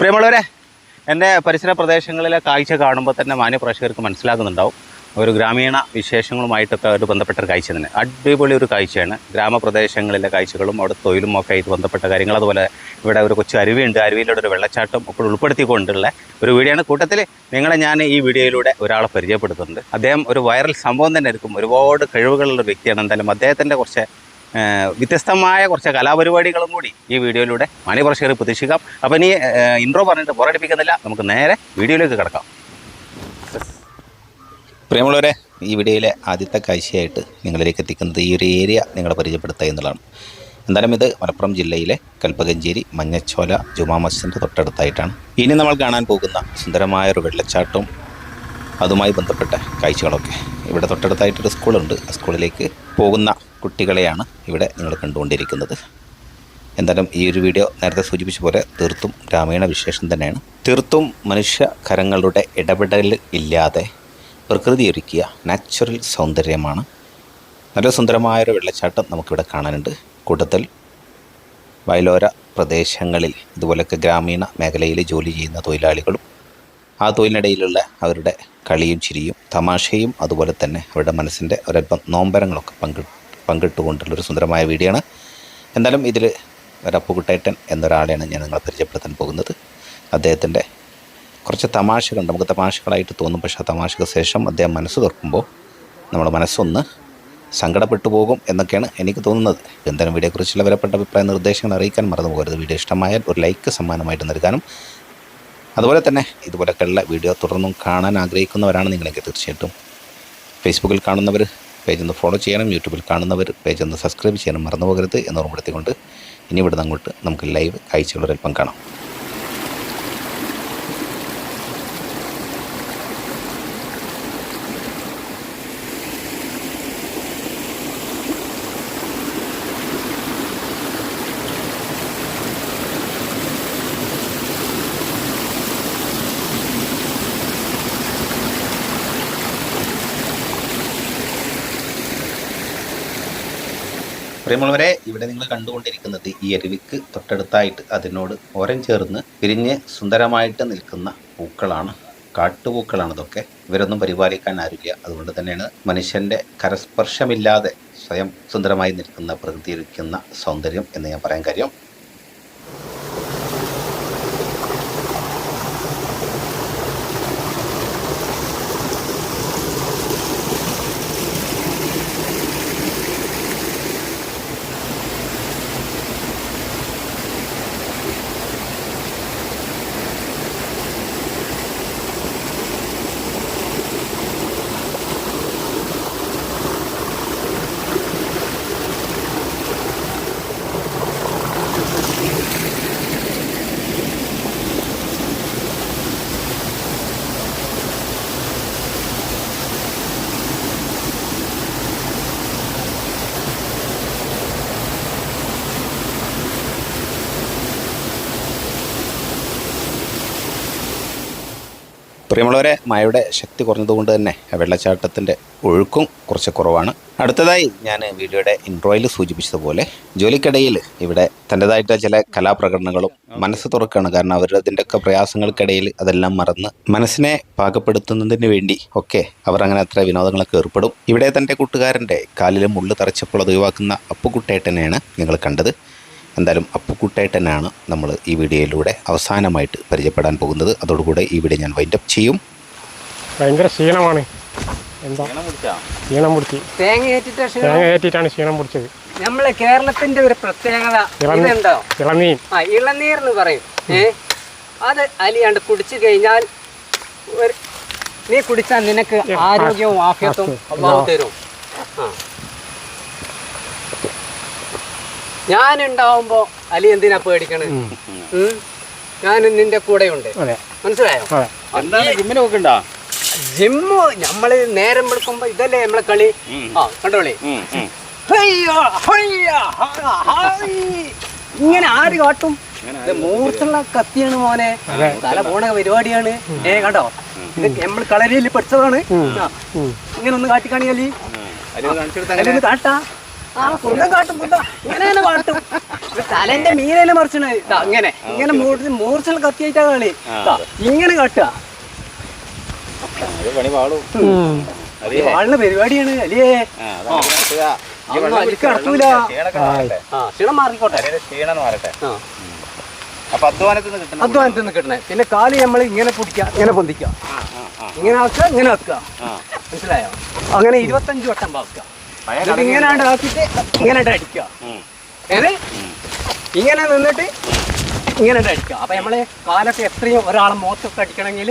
പ്രിയമുള്ളവരെ എന്റെ പരിസര പ്രദേശങ്ങളിലെ കാഴ്ച കാണുമ്പോൾ തന്നെ മാന്യപ്രേക്ഷകർക്ക് മനസ്സിലാകുന്നുണ്ടാവും. ഒരു ഗ്രാമീണ വിശേഷങ്ങളുമായിട്ടൊക്കെ ഒരു ബന്ധപ്പെട്ട ഒരു കാഴ്ച തന്നെ. അടിപൊളി ഒരു കാഴ്ചയാണ്. ഗ്രാമപ്രദേശങ്ങളിലെ കാഴ്ചകളും അവിടെ തൊഴിലും ഒക്കെ ആയിട്ട് ബന്ധപ്പെട്ട കാര്യങ്ങൾ. അതുപോലെ ഇവിടെ ഒരു കൊച്ചു അരുവിയുണ്ട്. അരുവിയിലൂടെ ഒരു വെള്ളച്ചാട്ടം ഒക്കെ ഉൾപ്പെടുത്തിക്കൊണ്ടുള്ള ഒരു വീഡിയോയാണ്. കൂട്ടത്തിൽ നിങ്ങളെ ഞാൻ ഈ വീഡിയോയിലൂടെ ഒരാളെ പരിചയപ്പെടുത്തുന്നുണ്ട്. അദ്ദേഹം ഒരു വൈറൽ സംഭവം തന്നെ ആയിരിക്കും. ഒരുപാട് കഴിവുകളുള്ള വ്യക്തിയാണ്. എന്തായാലും അദ്ദേഹത്തിന്റെ കുറച്ച് വ്യത്യസ്തമായ കുറച്ച് കലാപരിപാടികളും കൂടി ഈ വീഡിയോയിലൂടെ മാന്യപ്രേക്ഷകർ പ്രതീക്ഷിക്കാം. അപ്പം ഇനി ഇൻട്രോ പറഞ്ഞിട്ട് പോരടിപ്പിക്കുന്നില്ല നമുക്ക് നേരെ വീഡിയോയിലേക്ക് കിടക്കാം. പ്രിയമുള്ളവരെ ഈ വീഡിയോയിലെ ആദ്യത്തെ കാഴ്ചയായിട്ട് നിങ്ങളിലേക്ക് എത്തിക്കുന്നത് ഈ ഒരു ഏരിയ നിങ്ങളെ പരിചയപ്പെടുത്തുക എന്നുള്ളതാണ്. എന്തായാലും ഇത് മലപ്പുറം ജില്ലയിലെ കൽപ്പകഞ്ചേരി മഞ്ഞച്ചോല ജുമാ മസ്ജിദിന്റെ തൊട്ടടുത്തായിട്ടാണ്. ഇനി നമ്മൾ കാണാൻ പോകുന്ന സുന്ദരമായ ഒരു വെള്ളച്ചാട്ടവും അതുമായി ബന്ധപ്പെട്ട കാഴ്ചകളൊക്കെ. ഇവിടെ തൊട്ടടുത്തായിട്ടൊരു സ്കൂളുണ്ട്. ആ സ്കൂളിലേക്ക് പോകുന്ന കുട്ടികളെയാണ് ഇവിടെ നിങ്ങൾ കണ്ടുകൊണ്ടിരിക്കുന്നത്. എന്തായാലും ഈ ഒരു വീഡിയോ നേരത്തെ സൂചിപ്പിച്ച പോലെ തീർത്തും ഗ്രാമീണ വിശേഷം തന്നെയാണ്. തീർത്തും മനുഷ്യ കരങ്ങളുടെ ഇടപെടൽ ഇല്ലാതെ പ്രകൃതി ഒരുക്കിയ നാച്ചുറൽ സൗന്ദര്യമാണ്. നല്ല സുന്ദരമായൊരു വെള്ളച്ചാട്ടം നമുക്കിവിടെ കാണാനുണ്ട്. കൂട്ടത്തിൽ വയലോര പ്രദേശങ്ങളിൽ ഇതുപോലൊക്കെ ഗ്രാമീണ മേഖലയിൽ ജോലി ചെയ്യുന്ന തൊഴിലാളികളും ആ തൊഴിലിനിടയിലുള്ള അവരുടെ കളിയും ചിരിയും തമാശയും അതുപോലെ തന്നെ അവരുടെ മനസ്സിന്റെ ഒരല്പം നോമ്പരങ്ങളൊക്കെ പങ്കി പങ്കിട്ടുകൊണ്ടുള്ളൊരു സുന്ദരമായ വീഡിയോ ആണ്. എന്തായാലും ഇതിൽ ഒരപ്പുകുട്ടേട്ടൻ എന്നൊരാളെയാണ് ഞാൻ നിങ്ങളെ പരിചയപ്പെടുത്താൻ പോകുന്നത്. അദ്ദേഹത്തിന്റെ കുറച്ച് തമാശകളുണ്ട്. നമുക്ക് തമാശകളായിട്ട് തോന്നും പക്ഷേ ആ തമാശക്ക് ശേഷം അദ്ദേഹം മനസ്സ് തുറക്കുമ്പോൾ നമ്മുടെ മനസ്സൊന്ന് സങ്കടപ്പെട്ടു പോകും എന്നൊക്കെയാണ് എനിക്ക് തോന്നുന്നത്. എന്തായാലും വീഡിയോയെക്കുറിച്ചുള്ള വിലപ്പെട്ട അഭിപ്രായ നിർദ്ദേശങ്ങൾ അറിയിക്കാൻ മറന്നു പോകരുത്. വീഡിയോ ഇഷ്ടമായാൽ ഒരു ലൈക്ക് സമ്മാനമായിട്ട് നൽകാനും. അതുപോലെ തന്നെ ഇതുപോലൊക്കെയുള്ള വീഡിയോ തുടർന്നും കാണാൻ ആഗ്രഹിക്കുന്നവരാണ് നിങ്ങളെങ്കിൽ തീർച്ചയായിട്ടും. ഫേസ്ബുക്കിൽ കാണുന്നവർ പേജ് ഒന്ന് ഫോളോ ചെയ്യണം. യൂട്യൂബിൽ കാണുന്നവർ പേജ് ഒന്ന് സബ്സ്ക്രൈബ് ചെയ്യണം മറന്നു പോകരുത് എന്ന് ഓർമ്മപ്പെടുത്തിക്കൊണ്ട് ഇനി ഇവിടുന്ന് അങ്ങോട്ട് നമുക്ക് ലൈവ് കാഴ്ചകളൊരൽപ്പം കാണാം. പ്രിയമുള്ളവരെ ഇവിടെ നിങ്ങൾ കണ്ടുകൊണ്ടിരിക്കുന്നത് ഈ അരുവിക്ക് തൊട്ടടുത്തായിട്ട് അതിനോട് ഓരം ചേർന്ന് പിരിഞ്ഞ് സുന്ദരമായിട്ട് നിൽക്കുന്ന പൂക്കളാണ്. കാട്ടുപൂക്കളാണ് ഇതൊക്കെ. ഇവരൊന്നും പരിപാലിക്കാൻ ആരില്ല അതുകൊണ്ട് തന്നെയാണ് മനുഷ്യന്റെ കരസ്പർശമില്ലാതെ സ്വയം സുന്ദരമായി നിൽക്കുന്ന പ്രകൃതി ഒരുക്കുന്ന സൗന്ദര്യം എന്ന് ഞാൻ പറയാൻ കാര്യം. പ്രിയമുള്ളവരെ മഴയുടെ ശക്തി കുറഞ്ഞതുകൊണ്ട് തന്നെ വെള്ളച്ചാട്ടത്തിന്റെ ഒഴുക്കും കുറച്ച് കുറവാണ്. അടുത്തതായി ഞാൻ വീഡിയോയുടെ ഇൻട്രോയിൽ സൂചിപ്പിച്ചതുപോലെ ജോലിക്കിടയിൽ ഇവിടെ തന്റെതായിട്ട് ചില കലാപ്രകടനങ്ങളും മനസ്സ് തുറക്കുകയാണ്. കാരണം അവരതിന്റെയൊക്കെ പ്രയാസങ്ങൾക്കിടയിൽ അതെല്ലാം മറന്ന് മനസ്സിനെ പാകപ്പെടുത്തുന്നതിന് വേണ്ടി ഒക്കെ അവർ അങ്ങനെ അത്ര വിനോദങ്ങളൊക്കെ ഏർപ്പെടും. ഇവിടെ തന്റെ കൂട്ടുകാരന്റെ കാലിൽ മുള്ളു തറച്ചപ്പോൾ അത് ഒഴിവാക്കുന്ന അപ്പുകുട്ടേട്ടനെയാണ് നിങ്ങൾ കണ്ടത്. എന്തായാലും അപ്പുക്കുട്ടേട്ടനാണ് നമ്മൾ ഈ വീഡിയോയിലൂടെ അവസാനമായിട്ട് പരിചയപ്പെടാൻ പോകുന്നത്. അതോടുകൂടെ ഈ വീഡിയോ ഞാൻ വൈൻഡപ്പ് ചെയ്യും. ഭയങ്കര ക്ഷീണമാണ്. എന്താ? ക്ഷീണം പിടിച്ച്? തേങ്ങ ഏറ്റിട്ട തേങ്ങ കയറ്റിയിട്ടാണ് ക്ഷീണം പിടിച്ചത്. നമ്മളെ കേരളത്തിന്റെ ഒരു പ്രത്യേകത. ഇളനീർ. ഇതുണ്ടോ ഇളനീൻ ആ ഇളനീർ എന്ന് പറയും. ഏ? അത് അലിയാണ്ട് കുടിച്ചു കഴിഞ്ഞാൽ ഒരു നീ കുടിച്ചാൽ നിനക്ക് ആരോഗ്യവും ആഫ്യത്തും അള്ളാഹു തരും. ആ. ഞാനുണ്ടാവുമ്പോ അലി എന്തിനാ പേടിക്കണ്? ഞാൻ നിന്റെ കൂടെ ഉണ്ട് മനസ്സിലായോ? ജിമ്മ് നമ്മൾ നേരം വെളുക്കുമ്പോ ഇതല്ലേ നമ്മളെ കളി? ആ കണ്ടോളി. ഇങ്ങനെ ആര് കാട്ടും? ഇത് മൂർത്തുള്ള കത്തിയാണ് മോനെ. തല പോണ പരിപാടിയാണ്. ഏ കണ്ടോ? ഇത് നമ്മൾ കളരിയിൽ പഠിച്ചതാണ്. ഇങ്ങനെ ഒന്ന് കാട്ടിക്കാണിയല്ലേ അതിലൊന്ന് കാട്ടാ. സ്വന്തം കാട്ടും സ്വന്തം ഇങ്ങനെ തന്നെ കാട്ടും. ഇത് തലേന്റെ മീനേനെ മറിച്ചണ. ഇതാ അങ്ങനെ ഇങ്ങനെ മൂർച്ചൽ കത്തിയായിട്ടാ കളി. ഇങ്ങനെ കട്ടുക. വാളിന് പരിപാടിയാണ് അല്ലേ ക്ഷീണം മാറിക്കോട്ടെ. ക്ഷീണം മാറട്ടെ. അധ്വാനത്തിൽ നിന്ന് കിട്ടുന്ന കിട്ടണേ. പിന്നെ കാൽ നമ്മൾ ഇങ്ങനെ പൊടിക്ക ഇങ്ങനെ പൊന്തിക്കുക ആ, ഇങ്ങനെ ആക്കുക ഇങ്ങനെ ആക്കുക. മനസ്സിലായോ? അങ്ങനെ ഇരുപത്തഞ്ച് വട്ടം പാക്കുക ഇങ്ങനെ ആക്കിയിട്ട് ഇങ്ങനെ അടിക്കുക. ഏത്? ഇങ്ങനെ നിന്നിട്ട് ഇങ്ങനെ അടിക്കുക. അപ്പൊ നമ്മൾ കാലൊക്കെ എത്രയും ഒരാളെ മുഖത്തൊക്കെ അടിക്കണമെങ്കിൽ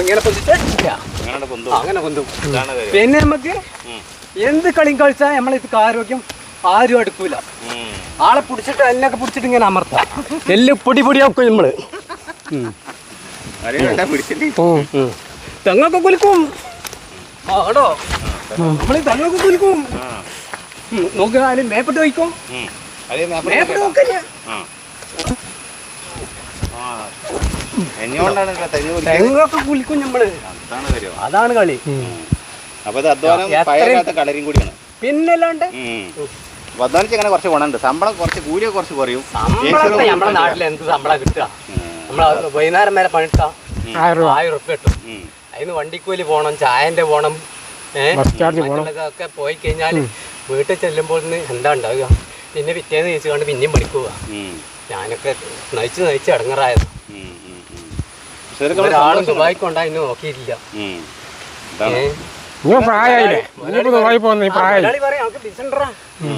ഇങ്ങനെ അടിക്കുക അങ്ങനെ പിന്നെ നമുക്ക് എന്ത് കളിയും കളിച്ചാൽ നമ്മളെ ഇത് ആരോഗ്യം ആരും അടുക്കൂല. ആളെ പിടിച്ചിട്ട് എല്ലൊക്കെ പിടിച്ചിട്ട് ഇങ്ങനെ അമർത്താം. എല്ല് പൊടി പൊടിയാക്കും നമ്മൾ. തെങ്ങൊക്കെ കുലുക്കും. ആടോ. നമ്മൾ തെങ്ങൊക്കെ കുലുക്കും. അതിൽ മേപ്പിട്ട്. മേപ്പിട്ട്? തെങ്ങൊക്കെ കുലിക്കും നമ്മൾ അതാണ് കാര്യം. അതാണ് കളി. അപ്പൊ ഇത് അധ്വാനം എത്രയും- പഴയ കാലത്തെ കളരിയും കൂടിയാണ് പിന്നല്ലാണ്ട്. അപ്പൊ അങ്ങനെ കുറച്ച് ഗുണമുണ്ട്. ശമ്പളം കുറച്ച് കൂലിയൊക്കെ കുറച്ച് കുറയും. നമ്മുടെ നമ്മളെ നാട്ടിൽ എന്ത് ശമ്പളം കിട്ടുക? നമ്മൾ വൈകുന്നേരം വരെ പണിട്ടാ ആയിരം ആയിരം ഉറുപ്പ് കിട്ടും. അതിന് വണ്ടിക്കൂലി പോണം ചായന്റെ ഏഹ് പോണം. ഒക്കെ പോയി കഴിഞ്ഞാൽ വീട്ടിൽ ചെല്ലുമ്പോൾ എന്താ ഉണ്ടാവുക? പിന്നെ പിറ്റേന്ന് ചോദിച്ചു കൊണ്ട് പിന്നെയും പഠിക്കുക. ഞാനൊക്കെ നയിച്ച് നയിച്ച് ഇടങ്ങറായത് ഒരാളും ദുബായി ദുബായിക്കൊണ്ടാ ഇന്ന് നോക്കിയിട്ടില്ല.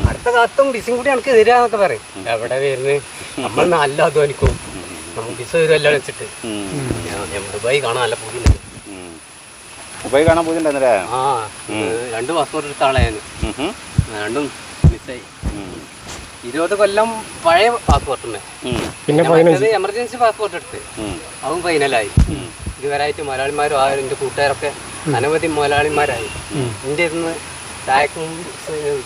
അടുത്ത കാലത്തും ബിസും കൂടി നമുക്ക് തരാന്നൊക്കെ പറയും. എവിടെ വരുന്നത് നമ്മൾ നല്ല അധ്വാനിക്കും. നമുക്ക് ബിസ് തരുമല്ലോ വെച്ചിട്ട്. ഞാൻ ദുബായി കാണാൻ നല്ല പൂതിയുണ്ട് ദുബായ് കാണാൻ പോയിട്ടുണ്ടായിരുന്നല്ലേ? ആ രണ്ട് പാസ്പോർട്ട് എടുത്ത ആളെ ഞാൻ ഉം. ഉം. രണ്ടും മിസ്സായി. ഇരുപത് കൊല്ലം പഴയ പാസ്പോർട്ടുണ്ട് പിന്നെ എമർജൻസി പാസ്പോർട്ട് എടുത്ത്. അതും ഫൈനലായി. ഇതുവരായിട്ട് മലയാളിമാരും ആ എന്റെ കൂട്ടുകാരൊക്കെ അനവധി മലയാളിമാരായി. എന്റെ ഇരുന്ന് ചായക്കും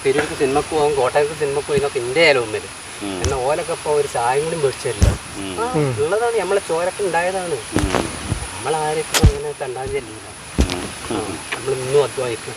തിരുവനന്തപുരത്ത് സിനിമക്ക് പോകും കോട്ടയത്ത് സിനിമക്ക് പോയി എന്നൊക്കെ എന്റെ ആയാലും ഒന്നില്ല. എന്നാൽ ഓലൊക്കെ ഇപ്പോൾ ഒരു ചായം കൂടി മേടിച്ചു തരില്ല ഉം. ആ, ഉള്ളതാണ് നമ്മളെ ചോരൊക്കെ ഉണ്ടായതാണ്. നമ്മളാരൊക്കെ അങ്ങനെ കണ്ടാൻ ചെല്ലില്ല നമ്മൾ ഇന്നും അധ്വാനിക്കും